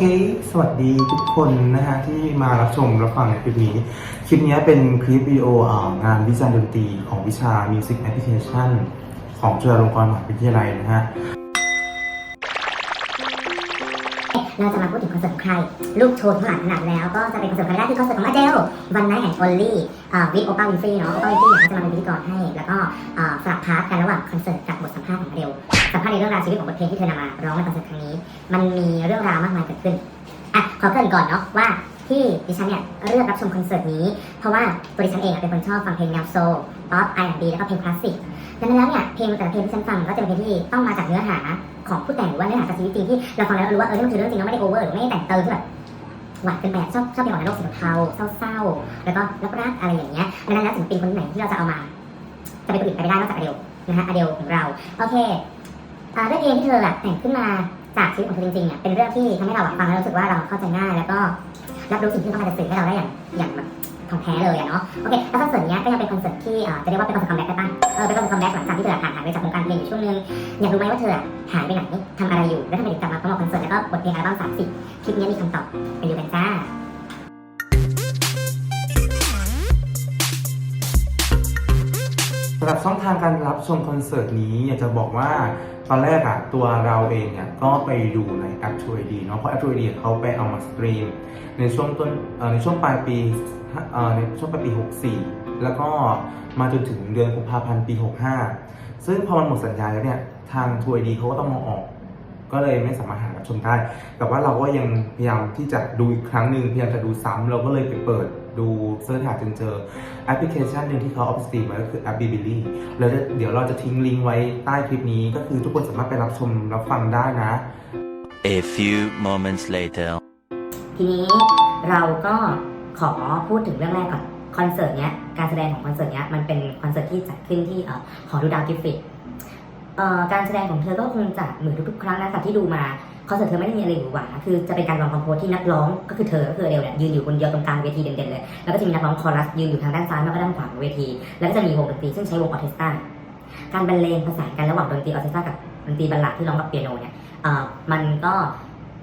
โอเค สวัสดีทุกคนนะฮะที่มารับชมรับฟังในคลิปนี้ คลิปนี้เป็นคลิปวิดีโองานวิจารณ์ดนตรีของวิชา Music Application ของจุฬาลงกรณ์มหาวิทยาลัยนะฮะ เราจะมาพูดถึงคอนเสิร์ตของใคร ลูกโชว์ทั้งหลังขนาดแล้ว ก็จะเป็นคอนเสิร์ตครั้งแรกที่คอนเสิร์ตของอาเจลวันไนท์แห่งโอลลี่วิดโอป้าวินฟรีเนาะโอป้าวินฟรีเนี่ยเขาจะมาเป็นพิธีกรให้ แล้วก็สลับพาร์ทกันระหว่างคอนเสิร์ตกับบทสัมภาษณ์ของอาเดลสัมภาษณ์ในเรื่องราวชีวิตของบทเพลงที่เธอนำมาร้องในคอนเสิร์ตครั้งนี้ มันมีเรื่องราวมากมายเกิดขึ้นอะขอเกริ่นก่อนเนาะว่า ที่ดิฉันเนี่ยเลือกรับชมคอนเสิร์ตนี้ เพราะว่าตัวดิฉันเองเป็นคนชอบฟังเพลงแนวโซลป๊อปไอแอนดีแล้วก็เพลงคลาสสิกดังนั้นแล้วเนี่ยเพลงแต่ละเพลงที่ฉันฟังก็จะเป็นเพลงที่ต้องมาจากเนื้อหาของผู้แต่งหรือว่าเนื้อหาจากชีวิตจริงที่เราฟังแล้วเรารู้ว่าเออนี่มันคือเรื่องจริงเราไม่ได้โอเวอร์หรือไม่ได้แต่งเติมที่แบบหวานเกินไปอะชอบชอบเพลงหวานในโลกสีเทาเศร้าๆแล้วก็รักๆอะไรอย่างเงี้ยดังนั้นแล้วศิลปินคนไหนที่เราจะเอามา จะเป็นคนอื่นไปไม่ได้นอกจากอเดลนะฮะอเดลของเราโอเคอ่าด้วยเพลงที่เธอแบบแต่งขึ้นมาจากชีวิตของเธอจริงๆเนี่ยเป็นเรื่องที่ทำให้เราฟังแล้วรู้สึกว่าเราเข้าใจง่ายแล้วก็ รับรู้สิ่งที่ต้องการจะสื่อให้เราได้อย่างอย่างแบบของแท้เลยอะเนาะโอเคแล้วคอนเสิร์ตเนี้ยก็ยังเป็นคอนเสิร์ตที่อ่าจะเรียกว่าเป็นคอนเสิร์ตคัมแบ็กได้ป่ะเออเป็นคอนเสิร์ตคัมแบ็กหลังจากที่เธอห่างหายไปจากวงการเพลงอยู่ช่วงนึงอยากรู้ไหมว่าเธอหายไปไหนทำอะไรอยู่แล้วทำไมถึงกลับมาพร้อมกับคอนเสิร์ตแล้วก็บทเพลงอัลบั้มสามสิบคลิปนี้มีคำตอบไปดูกันจ้าสำหรับช่องทางการรับชมคอนเสิร์ตนี้อยากจะบอกว่าตอนแรกอะตัวเราเองเนี่ยก็ไปดูในแอป True ID เนาะเพราะแอป True ID เขาไปเอามาสตรีม ในช่วงต้นในช่วงปลายปีในช่วงปลายปี 64 แล้วก็มาจนถึงเดือนกุมภาพันธ์ปี 65 ซึ่งพอมันหมดสัญญาแล้วเนี่ยทาง True ID เขาก็ต้องมาออกก็เลยไม่สามารถหารับชมได้ แต่ว่าเราก็ยังพยายามที่จะดูอีกครั้งหนึ่งพยายามจะดูซ้ำเราก็เลยไปเปิดดูเสิร์ชหาจนเจอแอปพลิเคชันหนึ่งที่เขาเอาไปสตรีมไว้ก็คือแอป b ิ b ลี่แล้วเดี๋ยวเราจะทิ้งลิงก์ไว้ใต้คลิปนี้ ก็คือทุกคนสามารถไปรับชมรับฟังได้นะ A few moments later. ทีนี้เราก็ขอพูดถึงเรื่องแรกก่อนคอนเสิร์ตเนี้ยการแสดงของคอนเสิร์ตเนี้ยมันเป็นคอนเสิร์ตที่จัดขึ้นที่เอ่อหอดูดาวกิฟฟิตเอ่อการแสดงของเธอก็คงจะเหมือนทุกๆครั้งนะจากที่ดูมาคอนเสิร์ตเธอไม่ได้มีอะไรหรูหราคือจะเป็นการร้องคอมโพสที่นักร้องก็คือเธอก็คือเอลเนี่ยยืนอยู่คนเดียวตรงกลางเวทีเด่นๆเลย แล้วก็จะมีนักร้องคอรัสยืนอยู่ทางด้านซ้ายแล้วก็ด้านขวาของเวที แล้วก็จะมีวงดนตรีซึ่งใช้วงออร์เคสตราการบรรเลงประสานกันระหว่างดนตรีออร์เคสตรากับดนตรีบัลลาดที่ร้องกับเปียโนเนี่ยเอ่อมันก็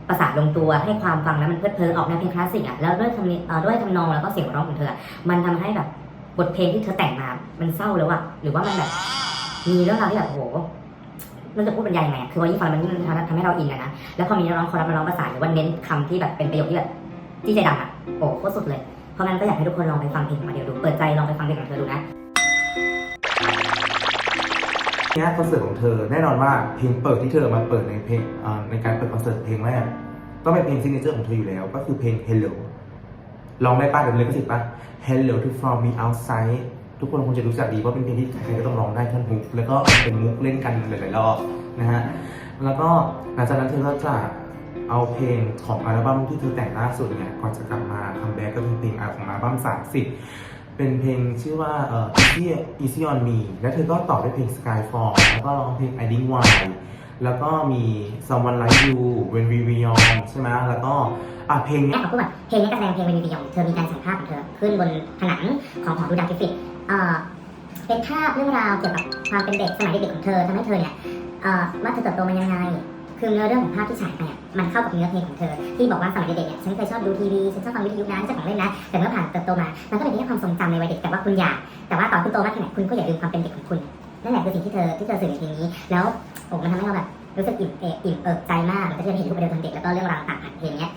ประสานลงตัวให้ความฟังแล้วมันเพลิดเพลินออกแนวเพลงคลาสสิกอะแล้วด้วยทำนเอ่อด้วยทำนองแล้วก็เสียงร้องของเธอ มันทำให้แบบบทเพลงที่เธอแต่งมามันเศร้าแล้วอะหรือว่ามันแบบมีเรื่องราวที่แบบโอ้โหมันจะพูดบรรยายยังไงอะคือว่ายิ่งฟังมันยิ่งทำให้เราอินอะนะแล้วพอมีนักร้องคอรัสมาร้องประสานหรือว่าเน้นคำที่แบบเป็นประโยคที่แบบที่ใจดำอะโอ้โหโคตรสุดเลยเพราะงั้นก็อยากให้ทุกคนลองไปฟังเพลงของมาเดียวดูเปิดใจลองไปฟังเพลงของเธอดูนะ เนี้คอนเสิร์ตของเธอแน่นอนว่าเพลงเปิดที่เธอมาเปิดในเพลงในการเปิดคอนเสิร์ตเพลงแรกต้องเป็นเพลงซิกเนเจอร์ของเธออยู่แล้ว ก็คือเพลง Hello ลองได้ป้ะเดี๋ยวเลยก็สิป้ะ Hello to from me outside ทุกคนคงจะรู้จักดีว่าเป็นเพลงที่ใครก็ต้องร้องได้ท่อนฮุก แล้วก็เป็นมุกเล่นกันหลายๆรอบนะฮะแล้วก็หลังจากนั้นเธอก็จะเอาเพลงของอัลบั้มที่เธอแต่งล่าสุดเนี่ยก่อนจะกลับมาคัมแบ็กก็คือเพลงของอัลบั้ม30 เป็นเพลงชื่อว่าเอ่อ Easy Easy on Me แล้วเธอก็ต่อด้วยเพลง Skyfall แล้วก็ร้องเพลง I Didn't Why แล้วก็มี Someone Like You When We Beyond ใช่ไหมแล้วก็อะเพลงเนี้เนี่ขอพูดแบบเพลงนี้การแสดงเพลงเป็นวิดีโอเธอมีการฉายภาพของเธอขึ้นบนผนังของหอดูดาวกิฟฟิตเอ่อเป็นภาพเรื่องราวเกี่ยวกับความเป็นเด็กสมัยเด็กๆของเธอทำให้เธอเนี่ยเอ่อว่าเธอเติบโตมายังไง คือเนื้อเรื่องของภาพที่ฉายไปมันเข้ากับเนื้อเพลงของเธอ ที่บอกว่าสมัยเด็กๆเนี่ยฉันเคยชอบดูทีวีฉันชอบฟังวิทยุนะเจ้าของเล่นนะแต่เมื่อผ่านเติบโตมามันก็เป็นแค่ความทรงจำในวัยเด็กแต่ว่าคุณอยากแต่ว่าตอนคุณโตมากแค่ไหนคุณก็อย่าลืมความเป็นเด็กของคุณนั่นแหละคือสิ่งที่เธอที่เธอสื่อในเพลงนี้ แล้วโอ้มันทำให้เราแบบรู้สึกอิ่มเอิบอิ่มเอิบใจมากเหมือนกับที่เราเห็นรูปเดิมตอนเด็กแล้วก็เรื่องราวต่างๆเพลงเนี้ย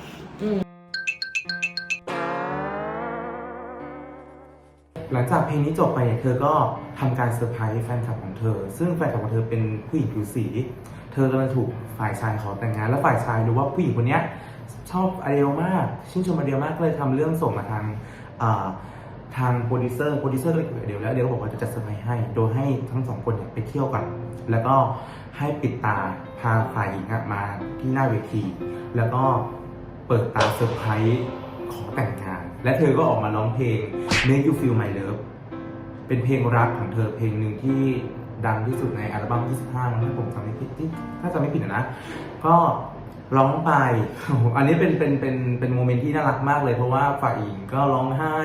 หลังจากเพลงนี้จบไปเนี่ยเธอก็ทำการเซอร์ไพรส์แฟนคลับของเธอ ซึ่งแฟนคลับของเธอเป็นผู้หญิงผิวสี เธอกำลังถูกฝ่ายชายขอแต่งงาน แล้วฝ่ายชายรู้ว่าผู้หญิงคนนี้ชอบอเดลมากชื่นชมอเดลมากก็เลยทำเรื่องส่งมาทางทางโปรดิวเซอร์โปรดิวเซอร์ก็เลยคุยกับอเดลแล้วอเดลก็บอกว่าจะจัดเซอร์ไพรส์ให้ โดยให้ทั้งสองคนเนี่ยไปเที่ยวกัน แล้วก็ให้ปิดตาพาฝ่ายหญิงมาที่หน้าเวที แล้วก็เปิดตาเซอร์ไพรส์ขอแต่งงาน และเธอก็ออกมาร้องเพลง Make You Feel My Love เป็นเพลงรักของเธอเพลงหนึ่งที่ ดังที่สุดในอัลบั้ม 25มั้งถ้าผมจำไม่ผิดที่ถ้าจำไม่ผิดนะ ก็ร้องไป อันนี้เป็นเป็นเป็นเป็นโมเมนต์ที่น่ารักมากเลย เพราะว่าฝ่ายหญิงก็ร้องไห้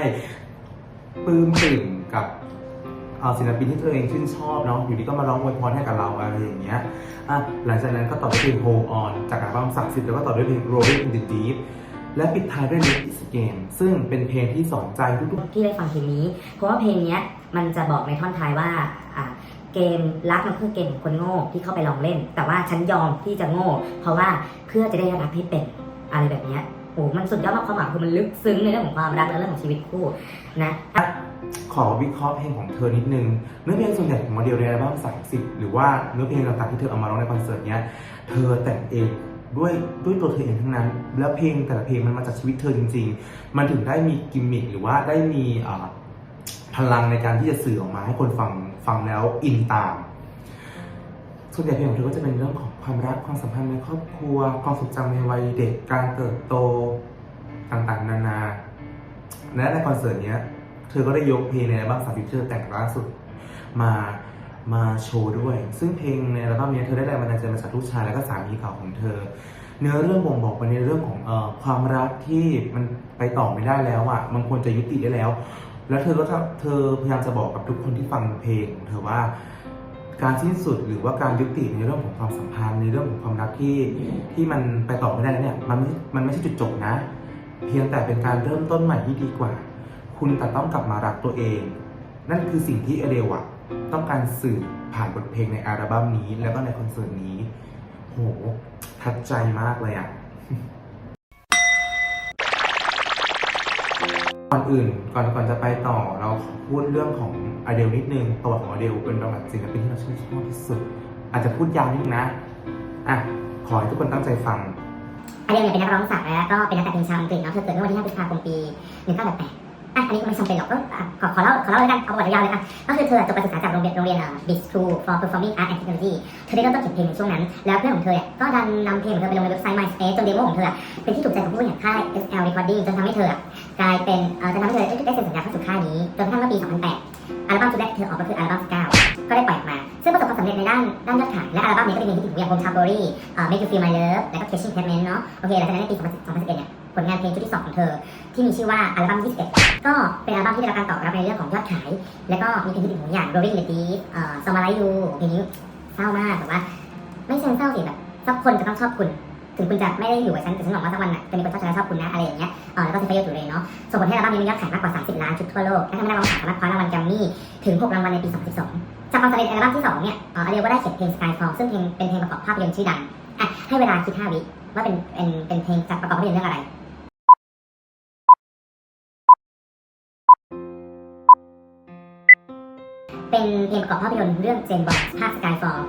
ปลื้มปริ่มกับเอาศิลปินที่ตัวเองชื่นชอบเนาะอยู่ดีก็มาร้องอวยพรให้กับเราอะไรอย่างเงี้ยอะหลังจากนั้นก็ต่อด้วยเพลง Hold On จากอัลบั้ม30แล้วก็ต่อด้วยเพลง Rolling in the Deep และปิดท้ายด้วย Love is Game ซึ่งเป็นเพลงที่สอนใจทุกๆที่ได้ฟังเพลงนี้ เพราะว่าเพลงนี้มันจะบอกในท่อนท้ายว่า เกมรักมันคือเกมของคนโง่ที่เข้าไปลองเล่น แต่ว่าฉันยอมที่จะโง่ เพราะว่าเพื่อจะได้รักให้เป็นอะไรแบบนี้โอ้มันสุดยอดมากความหมายคือมันลึกซึ้งในเรื่องของความรักและเรื่องของชีวิตคู่นะขอวิเคราะห์เพลงของเธอนิดนึง เนื้อเพลงส่วนใหญ่ของโมเดลในอัลบั้ม30 หรือว่าเนื้อเพลงต่างๆที่เธอเอามาร้องในคอนเสิร์ตเนี้ย เธอแต่งเองด้วยด้วยตัวเธอเองทั้งนั้น แล้วเพลงแต่ละเพลงมันมาจากชีวิตเธอจริง ๆ มันถึงได้มีกิมมิคหรือว่าได้มีอ่า พลังในการที่จะสื่อออกมาให้คนฟังฟังแล้วอินตาม ส่วนใหญ่เพลงของเธอก็จะเป็นเรื่องของความรักความสัมพันธ์ในครอบครัวความทรงจำในวัยเด็กการเติบโตต่างๆ นานาและในคอนเสิร์ตเนี้ย เธอก็ได้ยกเพลงในอัลบั้มสามฟิเตอร์แต่งล่าสุดมามาโชว์ด้วย ซึ่งเพลงในอัลบั้มนี้เธอได้แรงบันดาลใจมาจากลูกชายและก็สามีเก่าของเธอ เนื้อเรื่องบ่งบอกไปในเรื่องของเอ่อความรักที่มันไปต่อไม่ได้แล้วอะมันควรจะยุติได้แล้ว แล้วเธอก็เธอพยายามจะบอกกับทุกคนที่ฟังเพลงของเธอว่าการสิ้นสุดหรือว่าการยุติในเรื่องของความสัมพันธ์ในเรื่องของความรักที่ที่มันไปต่อไม่ได้แล้วเนี่ยมันไม่มันไม่ใช่จุดจบนะ เพียงแต่เป็นการเริ่มต้นใหม่ที่ดีกว่า คุณแต่ต้องกลับมารักตัวเอง นั่นคือสิ่งที่เอเดลอะต้องการสื่อผ่านบทเพลงในอัลบั้มนี้ แล้วก็ในคอนเสิร์ตนี้โหทัดใจมากเลยอะ ก่อนอื่นก่อนก่อนจะไปต่อเราขอพูดเรื่องของอเดลนิดนึงประวัติของอเดลเป็นประวัติศิลปินที่เราชื่นชอบที่สุด อาจจะพูดยาวนิดนึงนะอะขอให้ทุกคนตั้งใจฟังอเดลเนี่ยเป็นนักร้องสาวและก็เป็นนักแต่งเพลงชาวอังกฤษเนาะเธอเกิดเมื่อวันที่5พฤษภาคมปี1988 อะอันนี้ก็ไม่จำเป็นหรอกก็ขอขอเล่าขอเล่าเลยกันเอาประวัติยาวเลยอะก็คือเธอจบการศึกษาจากโรงเรียนโรงเรียนอ่า Big School for Performing Art and Technology เธอได้เริ่มต้นเขียนเพลงในช่วงนั้น แล้วเพื่อนของเธอเนี่ยก็ดันนำเพลงของเธอไปลงในเว็บไซต์ MySpace จนเดโมของเธอเป็นที่ถูกใจของผู้บริหารค่าย SL Recording จนทำให้เธอกลายเป็นเอ่อจนทำให้เธอได้เซ็นสัญญาเข้าสู่ค่ายนี้จนกระทั่งเมื่อปี 2008 อัลบั้มชุดแรกเธอออกก็คืออัลบั้ม9ก็ได้ปล่อยออกมา ซึ่งประสบความสำเร็จในด้านด้านยอดขายและอัลบั้มนี้ก็ได้มีที่ถึงอย่าง Home Chambery เอ่อ Make You Feel My Love แล้วก็ Catching Pavement เนาะโอเคหลังจากนั้นในปี 2011เนี่ย ผลงานเพลงชุดที่ 2 ของเธอ ที่มีชื่อว่าอัลบั้ม21 ก็เป็นอัลบั้มที่ได้รับการตอบรับในเรื่องของยอดขาย แล้วก็มีเพลงที่ถึงของอย่าง Rolling in the Deep เอ่อ So Like You เพลงนี้เศร้ามากแต่ว่า ไม่เชิงเศร้าสิแบบสักคนจะต้องชอบคุณ ถึงคุณจะไม่ได้อยู่กับฉันแต่ฉันหวังว่าสักวันน่ะจะมีคนชอบฉันและชอบคุณนะอะไรอย่างเงี้ยเออแล้วก็เซฟเฟอร์อยู่เลยเนาะส่งผลให้อัลบั้มนี้มียอดขายมากกว่า 30 ล้านชุดทั่วโลกและทำให้นักร้องสาวสามารถคว้ารางวัลแกรมมี่ถึง 6 รางวัลในปี 2012จากความสำเร็จอัลบั้มที่2เนี่ยเอออเดลก็ได้เขียนเพลง Skyfall ซึ่งเพลงเป็นเพลงประกอบภาพยนตร์ชื่อดังอะให้เวลาคิด5วิว่าเป็นเป็นเป็นเพลงจากประกอบภาพยนตร์เรื่องอะไร เป็นเพลงประกอบภาพยนตร์เรื่องเจนบอลภาค Skyfall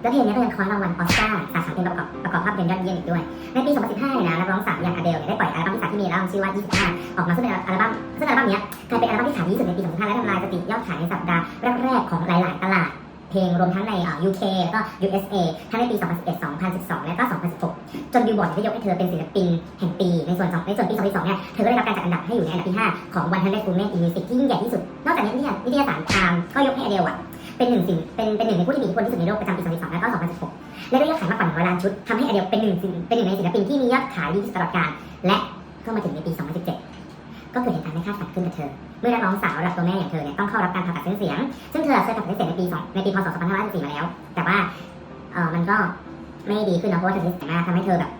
และเพลงนี้ก็ยังคว้ารางวัลออสการ์สาขาเพลงประกอบประกอบภาพยนตร์ยอดเยี่ยมอีกด้วย ในปี 2015เนี่ยนะนักร้องสาวอย่างอเดลได้ปล่อยอัลบั้มที่สามที่มีอัลบั้มชื่อว่า 25 ออกมาซึ่งเป็นอัลบั้มซึ่งอัลบั้มนี้กลายเป็นอัลบั้มที่ขายดีที่สุดในปี 2015 และทำลายสถิติยอดขายในสัปดาห์แรกๆของหลาย ๆ ตลาด เพลงรวมทั้งใน UK แล้วก็ USA ทั้งในปี 2011 2012 และก็ 2016 จนบิลบอร์ดได้ยกให้เธอเป็นศิลปินแห่งปีในส่วนในส่วนปี 2012 เนี่ย เธอก็ได้รับการจัดอันดับให้อยู่ในอันดับที่ 5 ของ 100 Women in Music ที่ยิ่งใหญ่ที่สุด นอกจากนี้เนี่ยนิตยสารไทม์ก็ยกให้อเดลอะเป็นหนึ่งสิ่งเป็นเป็นหนึ่งในผู้ที่มีอิทธิพลที่สุดในโลกประจำปี 2012 และก็ 2016 และได้ยอดขายมากกว่า100ล้านชุดทำให้อเดลเป็นหนึ่งสิ่งเป็นหนึ่งในศิลปินที่มียอดขายดีที่สุดตลอดกาลและก็มาถึงในปี 2017 ก็เกิดเหตุการณ์ไม่คาดฝันขึ้นกับเธอ เมื่อนักร้องสาวระดับตัวแม่อย่างเธอเนี่ยต้องเข้ารับการผ่าตัดเส้นเสียง ซึ่งเธอเคยผ่าตัดเส้นเสียงในปี2ในปีพศ2554มาแล้ว แต่ว่าเออมันก็ไม่ดีขึ้นนะเพราะว่าเธอเสียงมากทำให้เธอแบบ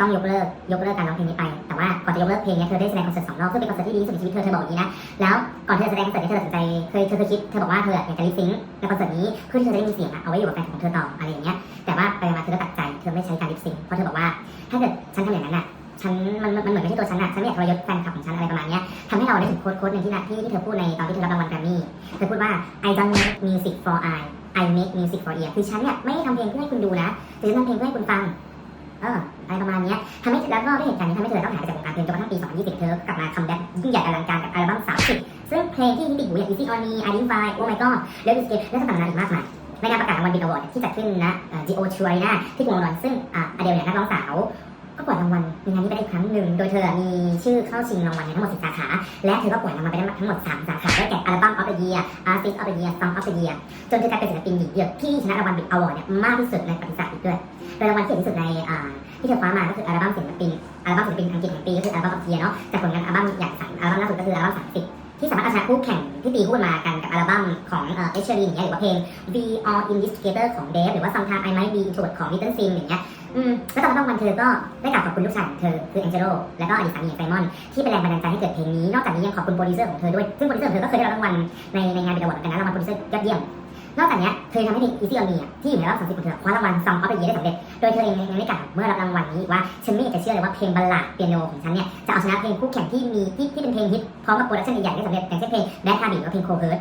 ต้องยกเลิกยกเลิกการร้องเพลงนี้ไป แต่ว่าก่อนจะยกเลิกเพลงเนี้ยเธอได้แสดงคอนเสิร์ตสองรอบซึ่งเป็นคอนเสิร์ตที่ดีที่สุดในชีวิตเธอเธอบอกอย่างนี้นะ แล้วก่อนเธอจะแสดงคอนเสิร์ตเนี้เธอตัดสินใจเคยเธอเคยคิดเธอบอกว่าเธออยากจะลิปซิงค์ในคอนเสิร์ตนี้เพื่อที่เธอจะได้มีเสียงอะเอาไว้อยู่กับแฟนของเธอต่ออะไรอย่างเงี้ย แต่ว่าไปมาเธอก็ตัดใจเธอไม่ใช้การลิปซิงค์เพราะเธอบอกว่าถ้าเกิดฉันทำอย่างนั้นอะ ฉันมันมันเหมือนไม่ใช่ตัวฉันอะฉันไม่อยากทรยศแฟนคลับของฉันอะไรประมาณเนี้ยทำให้เราได้ถึงโค้ดโค้ดหนึ่งที่นะที่ที่เธอพูดในตอนที่เธอรับรางวัลแกรมมี่เธอพูดว่า I don't make music for I I make music for ear คือฉันเนี่ยไม่ได้ทำเพลงเพื่อให้คุณดูนะแต่ฉันทำเพลงเพื่อให้คุณฟังเอออะไรประมาณเนี้ยทำให้แล้วก็ด้วยเหตุการณ์นี้ทำให้เธอต้องหายไปจากวงการเพลงจนกระทั่งปี 2020 เธอกลับมาคัมแบ็กยิ่งใหญ่อลังการกับอัลบั้ม 30 ซึ่งเพลงที่ฮิตติดหูอย่าง Easy on Me Identify Oh My God แล้ว Escape และต่างๆอีกมากมายในงานประกาศรางวัลบิ๊กอวอร์ดที่จัดขึ้นณเอ่อ Geo t r i n a ที่กรุงลอนดอนซึ่งอะอเดลเนี่ยนักร้องสาว ก็กวาดรางวัลในงานนี้ไปได้อีกครั้งหนึ่ง โดยเธอมีชื่อเข้าชิงรางวัลเนี่ยทั้งหมด10สาขา และเธอก็กวาดรางวัลไปได้ทั้งหมด 3 สาขา ได้แก่อัลบั้ม of the year artist of the year song of the year จนเธอกลายเป็นศิลปินหญิงเดียวที่ชนะรางวัลบิ๊กอวอร์ดเนี่ยมากที่สุดในประวัติศาสตร์อีกด้วยโดยรางวัลที่ใหญ่ที่สุดในอ่าที่เธอคว้ามาก็คืออัลบั้มศิลปินอัลบั้มศิลปินอังกฤษแห่งปีก็คืออัลบั้ม of the year เนาะจากผลงานอัลบั้มอย่างสามอัลบั้มล่าสุดก็คืออัลบั้ม30ที่สามารถเอาชนะคู่แข่งที่ตีคู่มากันกับอัลบั้มของเอชเชอรีอย่างเงี้ยหรือว่าเพลง V All Investigator ของ Dave หรือว่า Sometime I Might Be Introvert ของ Little Sim อย่างเงี้ย อืมแล้วตอนต้องวันเธอก็ได้กล่าวขอบคุณลูกชายของเธอคือแองเจโลแล้วก็อดีตสามีย่างไซมอนที่เป็นแรงบันดาลใจให้เกิดเพลงนี้ นอกจากนี้ยังขอบคุณโปรดิวเซอร์ของเธอด้วย ซึ่งโปรดิวเซอร์ของเธอก็เคยได้รับรางวัลในในงานเบลล์เหมือนกันนะรางวัลโปรดิวเซอร์ยอดเยี่ยมนอกจากนี้เธอทำให้เพลง Easy on Me อะที่อยู่ในรอบ30ของเธอคว้ารางวัล Song of the Year ได้สำเร็จ โดยเธอเองยังได้กล่าวเมื่อรับรางวัลนี้ว่าฉันไม่อยากจะเชื่อเลยว่าเพลงบัลลาดเปียโนของฉันเนี่ยจะเอาชนะเพลงคู่แข่งที่มีที่ที่เป็นเพลงฮิตพร้อมกับโปรดักชันใหญ่ๆได้สำเร็จอย่างเช่นเพลง Bad Habit หรือว่าเพลง Cold Heart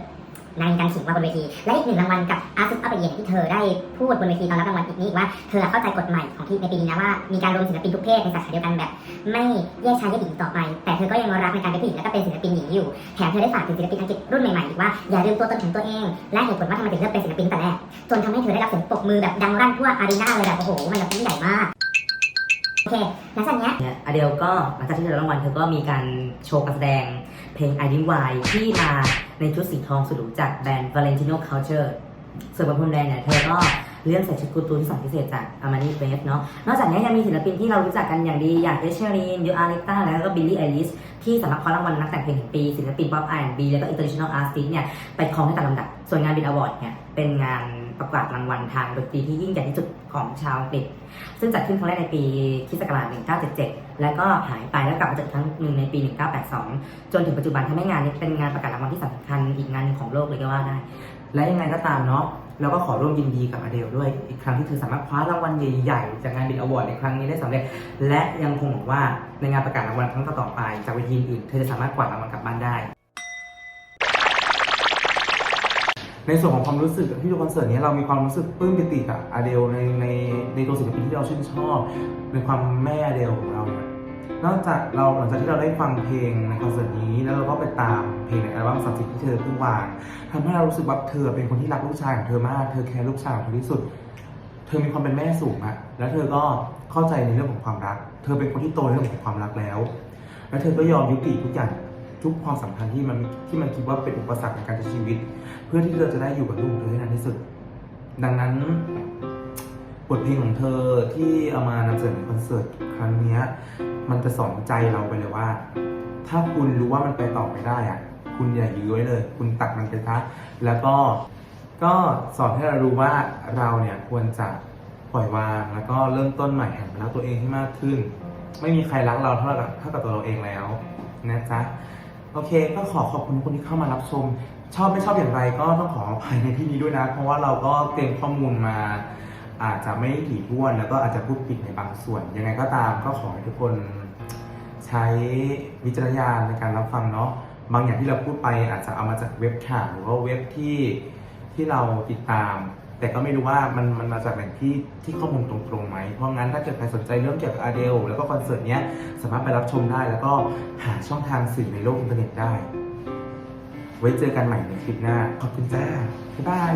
นงมีการขิงว่าบนเวที และอีกหนึ่งรางวัลกับ Artist of the Year ที่เธอได้พูดบนเวทีตอนรับรางวัลอีกนี้ว่าเธอเข้าใจกฎใหม่ของที่ในปีนี้นะว่ามีการรวมศิลปินทุกเพศในสาขาเดียวกันแบบ ไม่แยกชายแยกหญิงต่อไป แต่เธอก็ยังรักในการเป็นผู้หญิงและก็เป็นศิลปินหญิงอยู่แถมเธอได้ฝากถึงศิลปินอังกฤษรุ่นใหม่ๆอีกว่าอย่าลืมตัวตนของตัวเอง และเหตุผลว่าทำไมถึงเลือกเป็นศิลปินแต่แรกจนทำให้เธอได้รับเสียงปรบมือแบบดังรั่นทั่วอารีนาเลยแบบโอ้โหมันแบบยิ่งใหญ่มากโอเคหลังจากนี้เนี่ยอเดลก็หลังจากที่ได้รับรางวัลเธอก็มีการโชว์การแสดงเพลง I d w y ที่มา ในชุดสีทองสุดหรูจากแบรนด์ Valentino Culture ส่วนบนพรมแดงเนี่ยเธอก็ เลื่อนใส่ชุดกูตูนที่สั่งพิเศษจาก Armani f r e s เนาะ นอกจากนี้ยังมีศิลปินที่เรารู้จักกันอย่างดี อย่างเอชเชอรีนยูอาริต้าแล้วก็บิลลี่ไอริสที่สำหรับคว้ารางวัลนักแต่งเพลงแห่งปี ศิลปินป๊อป R&B แล้วก็ International Artist เนี่ยไปครองได้ตามลำดับ ส่วนงานบินอวอร์ดเนี่ยเป็นงานประกาศรางวัลทางดนตรีที่ยิ่งใหญ่ที่สุดของชาวอังกฤษซึ่งจัดขึ้นครั้งแรกในปีคศ1977 แล้วก็หายไปแล้วกลับมาจัดครั้งหนึ่งในปี 1982 จนถึงปัจจุบันทำให้งานนี้เป็นงานประกาศรางวัลที่สำคัญอีกงานนึงของโลกเลยก็ว่าได้ และยังไงก็ตามเนาะ เราก็ขอร่วมยินดีกับอเดลด้วยอีกครั้งที่เธอสามารถคว้ารางวัลใหญ่ๆ จากงานบิดอวอร์ดในครั้งนี้ได้สำเร็จ และยังคงหวังว่าในงานประกาศรางวัลครั้งต่อๆไป จากเวทีอื่นเธอจะสามารถกวาดรางวัลกลับบ้านได้ ในส่วนของความรู้สึกที่ดูคอนเสิร์ตนี้เรามีความรู้สึกปลื้มปิติกับอเดลในในในตัวศิลปินที่เราชื่นชอบในความแม่อเดลของเราเนี่ย นอกจากเราหลังจากที่เราได้ฟังเพลงในคอนเสิร์ตนี้ แล้วเราก็ไปตามเพลงในอัลบั้มสับสิที่เธอเพิ่งวางทำให้เรารู้สึกว่าเธอเป็นคนที่รักลูกชายของเธอมาก เธอแคร์ลูกชายของเธอที่สุด เธอมีความเป็นแม่สูงอะแล้วเธอก็เข้าใจในเรื่องของความรัก เธอเป็นคนที่โตในเรื่องของความรักแล้ว แล้วเธอก็ยอมยุติทุกอย่างทุกความสัมพันธ์ที่มันที่มันคิดว่าเป็นอุปสรรคในการใช้ชีวิต เพื่อที่เธอจะได้อยู่กับลูกเธอให้นานที่สุด ดังนั้น บทเพลงของเธอที่เอามานำเสนอในคอนเสิร์ตครั้งนี้มันจะสอนใจเราไปเลยว่า ถ้าคุณรู้ว่ามันไปต่อไม่ได้อะคุณอย่ายื้อไว้เลย คุณตัดมันไปซะแล้วก็ก็สอนให้เรารู้ว่าเราเนี่ยควรจะปล่อยวาง แล้วก็เริ่มต้นใหม่หันมารักตัวเองให้มากขึ้น ไม่มีใครรักเราเท่ากับเท่ากับตัวเราเองแล้วนะจ๊ะโอเค ก็ขอขอบคุณคนที่เข้ามารับชม ชอบไม่ชอบอย่างไรก็ต้องขออภัยในที่นี้ด้วยนะ เพราะว่าเราก็เตรียมข้อมูลมา อาจจะไม่ถี่ถ้วนแล้วก็อาจจะพูดผิดในบางส่วน ยังไงก็ตามก็ขอให้ทุกคนใช้วิจารณญาณในการรับฟังเนาะบางอย่างที่เราพูดไปอาจจะเอามาจากเว็บข่าวหรือว่าเว็บที่ที่เราติดตาม แต่ก็ไม่รู้ว่ามันมันมาจากแหล่งที่ที่ข้อมูลตรงๆไหมเพราะงั้นถ้าเกิดใครสนใจเรื่องเกี่ยวกับอเดลแล้วก็คอนเสิร์ตเนี้ยสามารถไปรับชมได้ แล้วก็หาช่องทางสื่อในโลกอินเทอร์เน็ตได้ ไว้เจอกันใหม่ในคลิปหน้า ขอบคุณจ้าบ๊ายบาย